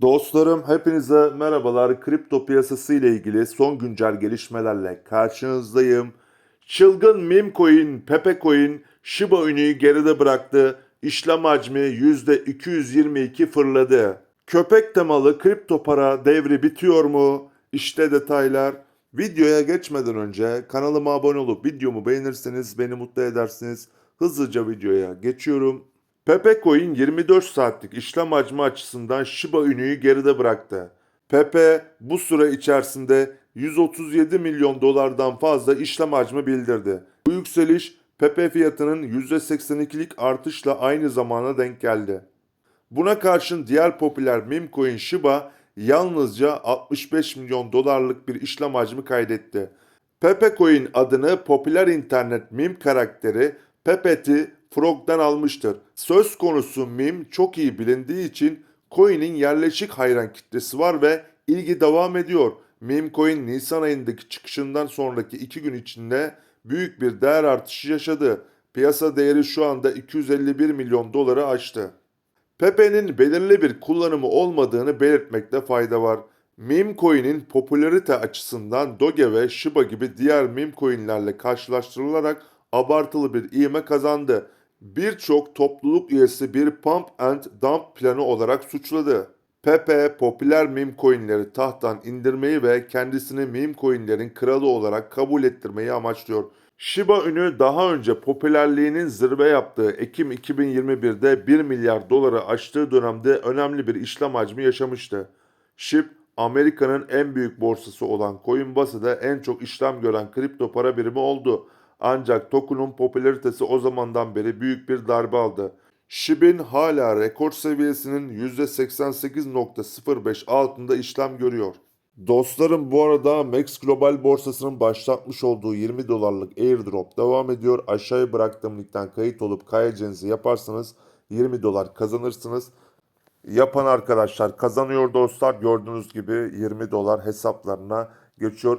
Dostlarım hepinize merhabalar. Kripto piyasası ile ilgili son güncel gelişmelerle karşınızdayım. Çılgın meme coin, Pepe Shiba Inu'yu geride bıraktı. İşlem hacmi %222 fırladı. Köpek temalı kripto para devri bitiyor mu? İşte detaylar. Videoya geçmeden önce kanalıma abone olup videomu beğenirseniz beni mutlu edersiniz. Hızlıca videoya geçiyorum. Pepe Coin 24 saatlik işlem hacmi açısından Shiba Inu'yu geride bıraktı. Pepe bu süre içerisinde 137 milyon dolardan fazla işlem hacmi bildirdi. Bu yükseliş Pepe fiyatının %82'lik artışla aynı zamana denk geldi. Buna karşın diğer popüler meme coin Shiba yalnızca 65 milyon dolarlık bir işlem hacmi kaydetti. Pepe Coin adını popüler internet meme karakteri Pepeti Frog'dan almıştır. Söz konusu meme çok iyi bilindiği için coin'in yerleşik hayran kitlesi var ve ilgi devam ediyor. Meme coin Nisan ayındaki çıkışından sonraki 2 gün içinde büyük bir değer artışı yaşadı. Piyasa değeri şu anda 251 milyon doları aştı. Pepe'nin belirli bir kullanımı olmadığını belirtmekte fayda var. Meme coin'in popülarite açısından Doge ve Shiba gibi diğer meme coin'lerle karşılaştırılarak abartılı bir ivme kazandı. Birçok topluluk üyesi bir pump and dump planı olarak suçladı. Pepe popüler meme coin'leri tahttan indirmeyi ve kendisini meme coin'lerin kralı olarak kabul ettirmeyi amaçlıyor. Shiba Inu daha önce popülerliğinin zirve yaptığı Ekim 2021'de 1 milyar doları aştığı dönemde önemli bir işlem hacmi yaşamıştı. SHIB, Amerika'nın en büyük borsası olan Coinbase'de en çok işlem gören kripto para birimi oldu. Ancak token'un popülaritesi o zamandan beri büyük bir darbe aldı. SHIB'in hala rekor seviyesinin %88.05 altında işlem görüyor. Dostlarım bu arada Max Global borsasının başlatmış olduğu 20 dolarlık airdrop devam ediyor. Aşağıya bıraktığım linkten kayıt olup kaydedeceğinizi yaparsanız 20 dolar kazanırsınız. Yapan arkadaşlar kazanıyor dostlar. Gördüğünüz gibi 20 dolar hesaplarına geçiyor.